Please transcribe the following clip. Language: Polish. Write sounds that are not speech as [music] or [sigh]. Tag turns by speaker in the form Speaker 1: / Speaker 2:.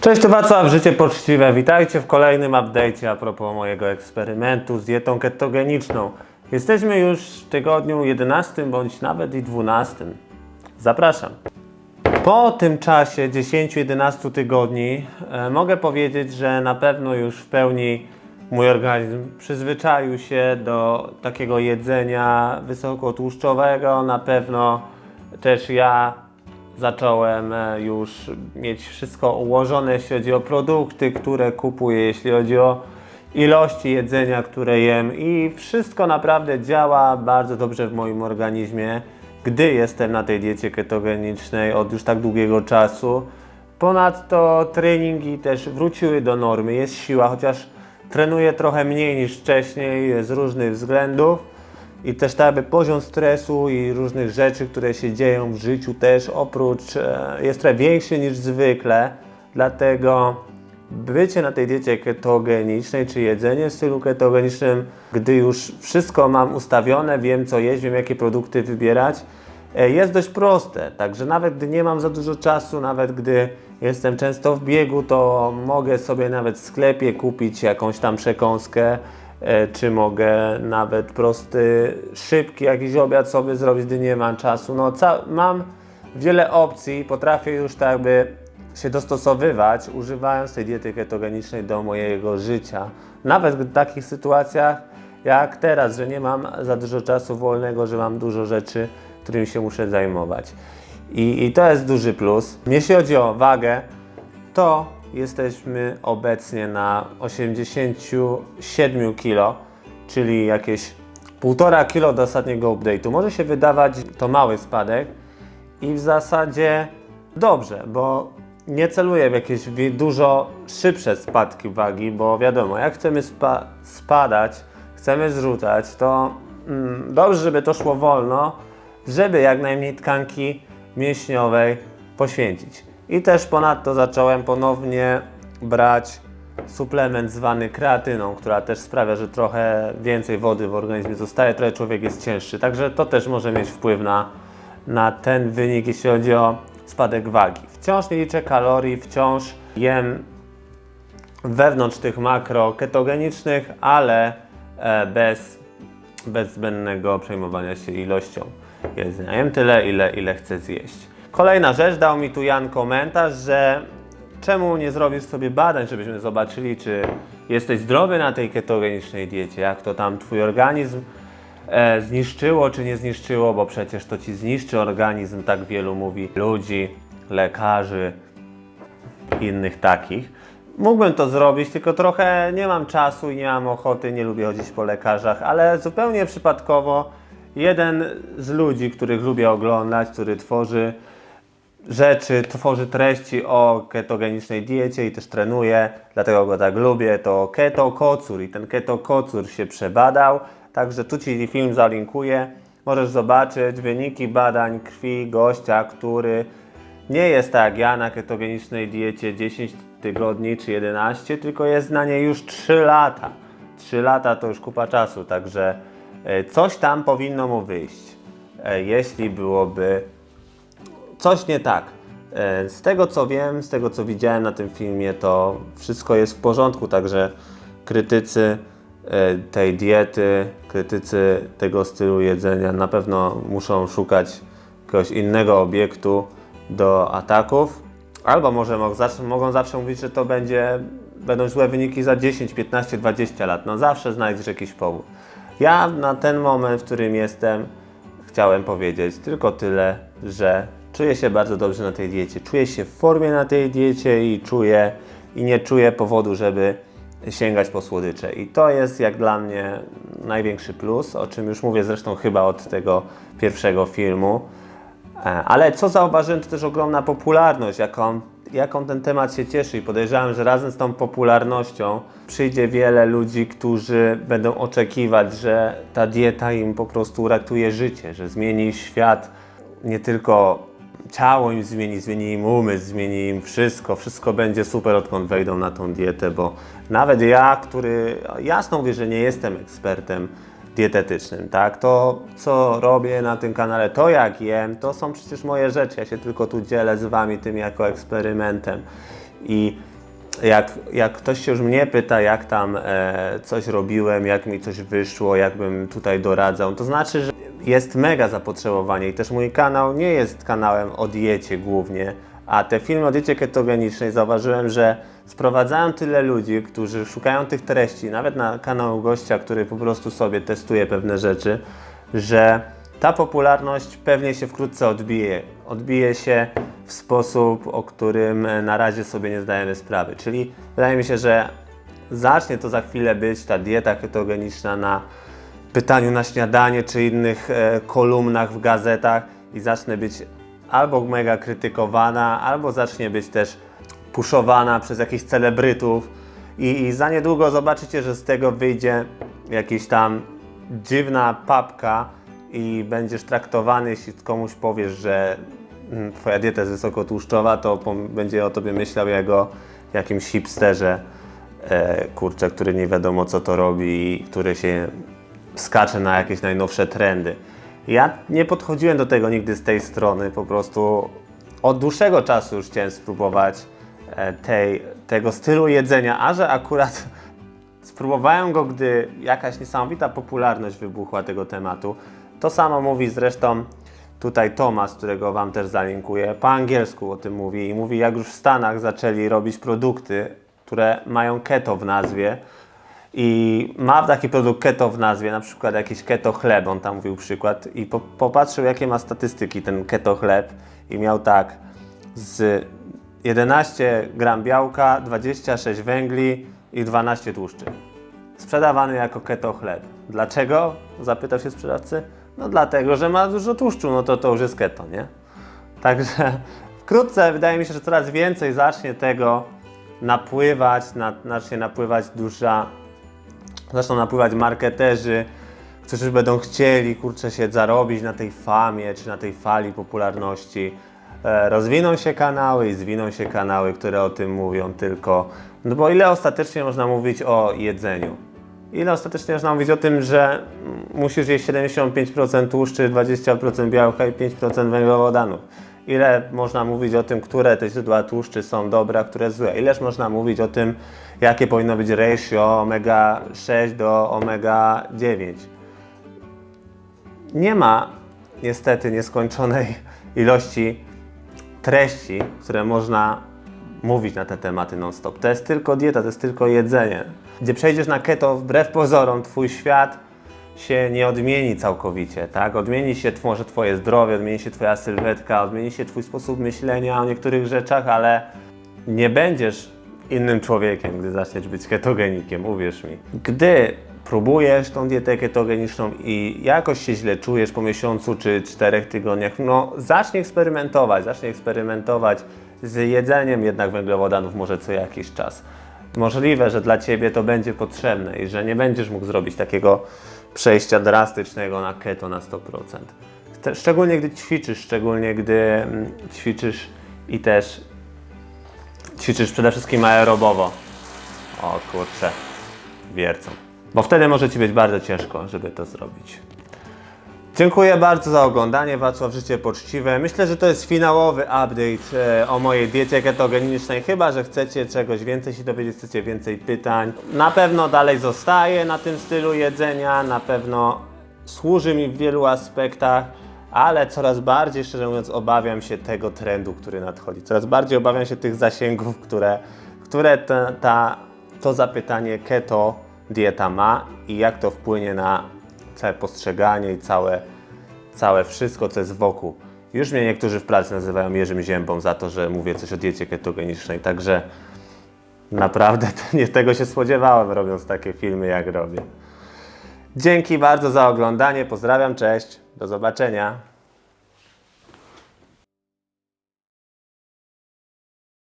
Speaker 1: Cześć, to Wacław, Życie Poczciwe. Witajcie w kolejnym update'cie a propos mojego eksperymentu z dietą ketogeniczną. Jesteśmy już w tygodniu 11 bądź nawet i 12. Zapraszam. Po tym czasie 10-11 tygodni e, mogę powiedzieć, że na pewno już w pełni mój organizm przyzwyczaił się do takiego jedzenia wysokotłuszczowego. Na pewno też ja zacząłem e, już mieć wszystko ułożone, jeśli chodzi o produkty, które kupuję, jeśli chodzi o ilości jedzenia, które jem i wszystko naprawdę działa bardzo dobrze w moim organizmie, gdy jestem na tej diecie ketogenicznej od już tak długiego czasu. Ponadto treningi też wróciły do normy, jest siła, chociaż trenuję trochę mniej niż wcześniej z różnych względów. I też tak jakby poziom stresu i różnych rzeczy, które się dzieją w życiu też oprócz e, jest trochę większy niż zwykle. Dlatego bycie na tej diecie ketogenicznej, czy jedzenie w stylu ketogenicznym, gdy już wszystko mam ustawione, wiem co jeść, wiem jakie produkty wybierać, e, jest dość proste. Także nawet gdy nie mam za dużo czasu, nawet gdy jestem często w biegu, to mogę sobie nawet w sklepie kupić jakąś tam przekąskę, czy mogę nawet prosty, szybki jakiś obiad sobie zrobić, gdy nie mam czasu. No, mam wiele opcji, potrafię już tak jakby się dostosowywać, używając tej diety ketogenicznej do mojego życia. Nawet w takich sytuacjach jak teraz, że nie mam za dużo czasu wolnego, że mam dużo rzeczy, którymi się muszę zajmować. I, I to jest duży plus. Jeśli chodzi o wagę, to jesteśmy obecnie na 87 kg, czyli jakieś 1,5 kg do ostatniego update'u. Może się wydawać to mały spadek i w zasadzie dobrze, bo nie celuję w jakieś dużo szybsze spadki wagi, bo wiadomo, jak chcemy spa- spadać, chcemy zrzucać, to mm, dobrze, żeby to szło wolno, żeby jak najmniej tkanki mięśniowej poświęcić. I też ponadto zacząłem ponownie brać suplement zwany kreatyną, która też sprawia, że trochę więcej wody w organizmie zostaje, trochę człowiek jest cięższy. Także to też może mieć wpływ na, na ten wynik, jeśli chodzi o spadek wagi. Wciąż nie liczę kalorii, wciąż jem wewnątrz tych makro ketogenicznych, ale e, bez, bez zbędnego przejmowania się ilością jedzenia. Jem tyle, ile, ile chcę zjeść. Kolejna rzecz, dał mi tu Jan komentarz, że czemu nie zrobisz sobie badań, żebyśmy zobaczyli, czy jesteś zdrowy na tej ketogenicznej diecie, jak to tam twój organizm e, zniszczyło, czy nie zniszczyło, bo przecież to ci zniszczy organizm, tak wielu mówi ludzi, lekarzy, innych takich. Mógłbym to zrobić, tylko trochę nie mam czasu i nie mam ochoty, nie lubię chodzić po lekarzach, ale zupełnie przypadkowo jeden z ludzi, których lubię oglądać, który tworzy rzeczy, tworzy treści o ketogenicznej diecie i też trenuje, dlatego go tak lubię, to Keto Kocur i ten Keto Kocur się przebadał, także tu Ci film zalinkuję, możesz zobaczyć wyniki badań krwi gościa, który nie jest tak jak ja na ketogenicznej diecie 10 tygodni czy 11, tylko jest na niej już 3 lata. 3 lata to już kupa czasu, także e, coś tam powinno mu wyjść, e, jeśli byłoby coś nie tak. E, Z tego co wiem, z tego co widziałem na tym filmie, to wszystko jest w porządku, także krytycy e, tej diety, krytycy tego stylu jedzenia na pewno muszą szukać jakiegoś innego obiektu do ataków. Albo może mogą zawsze mówić, że to będzie, będą złe wyniki za 10, 15, 20 lat. No zawsze znajdziesz jakiś powód. Ja na ten moment, w którym jestem, chciałem powiedzieć tylko tyle, że czuję się bardzo dobrze na tej diecie. Czuję się w formie na tej diecie i czuję i nie czuję powodu, żeby sięgać po słodycze. I to jest jak dla mnie największy plus, o czym już mówię zresztą chyba od tego pierwszego filmu. E, Ale co zauważyłem, to też ogromna popularność, jaką, jaką ten temat się cieszy i podejrzewam, że razem z tą popularnością przyjdzie wiele ludzi, którzy będą oczekiwać, że ta dieta im po prostu uratuje życie, że zmieni świat, nie tylko ciało im zmieni, zmieni im umysł, zmieni im wszystko, wszystko będzie super odkąd wejdą na tą dietę, bo nawet ja, który jasno mówię, że nie jestem ekspertem dietetycznym, tak? To, co robię na tym kanale, to jak jem, to są przecież moje rzeczy. Ja się tylko tu dzielę z Wami tym jako eksperymentem. I jak, jak ktoś się już mnie pyta, jak tam e, coś robiłem, jak mi coś wyszło, jakbym tutaj doradzał, to znaczy, że jest mega zapotrzebowanie i też mój kanał nie jest kanałem o diecie głównie, a te filmy o diecie ketogenicznej zauważyłem, że sprowadzają tyle ludzi, którzy szukają tych treści, nawet na kanał gościa, który po prostu sobie testuje pewne rzeczy, że ta popularność pewnie się wkrótce odbije. Odbije się w sposób, o którym e, na razie sobie nie zdajemy sprawy. Czyli wydaje mi się, że zacznie to za chwilę być ta dieta ketogeniczna na pytaniu na śniadanie czy innych e, kolumnach w gazetach i zacznie być albo mega krytykowana, albo zacznie być też puszowana przez jakichś celebrytów. I, i za niedługo zobaczycie, że z tego wyjdzie jakiś tam dziwna papka i będziesz traktowany, jeśli komuś powiesz, że mm, twoja dieta jest wysokotłuszczowa, to będzie o tobie myślał jak o jakimś hipsterze, e, kurczę, który nie wiadomo co to robi i który się skacze na jakieś najnowsze trendy. Ja nie podchodziłem do tego nigdy z tej strony, po prostu od dłuższego czasu już chciałem spróbować e, tej, tego stylu jedzenia, a że akurat [laughs] spróbowałem go, gdy jakaś niesamowita popularność wybuchła tego tematu. To samo mówi zresztą tutaj Tomas, którego Wam też zalinkuję, po angielsku o tym mówi i mówi jak już w Stanach zaczęli robić produkty, które mają keto w nazwie, i ma taki produkt keto w nazwie, na przykład jakiś keto chleb, on tam mówił przykład i po, popatrzył jakie ma statystyki ten keto chleb i miał tak z 11 gram białka, 26 węgli i 12 tłuszczy. Sprzedawany jako keto chleb. Dlaczego? Zapytał się sprzedawcy. No dlatego, że ma dużo tłuszczu, no to to już jest keto, nie? Także wkrótce wydaje mi się, że coraz więcej zacznie tego napływać, na, zacznie napływać duża zaczną napływać marketerzy, którzy będą chcieli, kurczę, się zarobić na tej famie, czy na tej fali popularności. E, rozwiną się kanały i zwiną się kanały, które o tym mówią tylko. No bo ile ostatecznie można mówić o jedzeniu? Ile ostatecznie można mówić o tym, że musisz jeść 75% tłuszczy, 20% białka i 5% węglowodanów? Ile można mówić o tym, które te źródła tłuszczy są dobre, a które złe? Ileż można mówić o tym, jakie powinno być ratio omega-6 do omega-9? Nie ma niestety nieskończonej ilości treści, które można mówić na te tematy non-stop. To jest tylko dieta, to jest tylko jedzenie. Gdzie przejdziesz na keto, wbrew pozorom, twój świat się nie odmieni całkowicie, tak? Odmieni się może twoje zdrowie, odmieni się twoja sylwetka, odmieni się twój sposób myślenia o niektórych rzeczach, ale nie będziesz innym człowiekiem, gdy zaczniesz być ketogenikiem, uwierz mi. Gdy próbujesz tą dietę ketogeniczną i jakoś się źle czujesz po miesiącu czy czterech tygodniach, no zacznij eksperymentować, zacznij eksperymentować z jedzeniem jednak węglowodanów może co jakiś czas. Możliwe, że dla Ciebie to będzie potrzebne i że nie będziesz mógł zrobić takiego przejścia drastycznego na keto na 100%. Te- Szczególnie gdy ćwiczysz, szczególnie gdy mm, ćwiczysz i też ćwiczysz przede wszystkim aerobowo. O kurczę, wiercą. Bo wtedy może Ci być bardzo ciężko, żeby to zrobić. Dziękuję bardzo za oglądanie. Wacław Życie Poczciwe. Myślę, że to jest finałowy update e, o mojej diecie ketogenicznej. Chyba, że chcecie czegoś więcej się dowiedzieć, chcecie więcej pytań. Na pewno dalej zostaję na tym stylu jedzenia. Na pewno służy mi w wielu aspektach, ale coraz bardziej, szczerze mówiąc, obawiam się tego trendu, który nadchodzi. Coraz bardziej obawiam się tych zasięgów, które, które ta, ta, to zapytanie keto dieta ma i jak to wpłynie na całe postrzeganie i całe, całe wszystko, co jest wokół. Już mnie niektórzy w pracy nazywają Jerzym Ziębą za to, że mówię coś o diecie ketogenicznej, także naprawdę nie tego się spodziewałem, robiąc takie filmy, jak robię. Dzięki bardzo za oglądanie, pozdrawiam, cześć, do zobaczenia.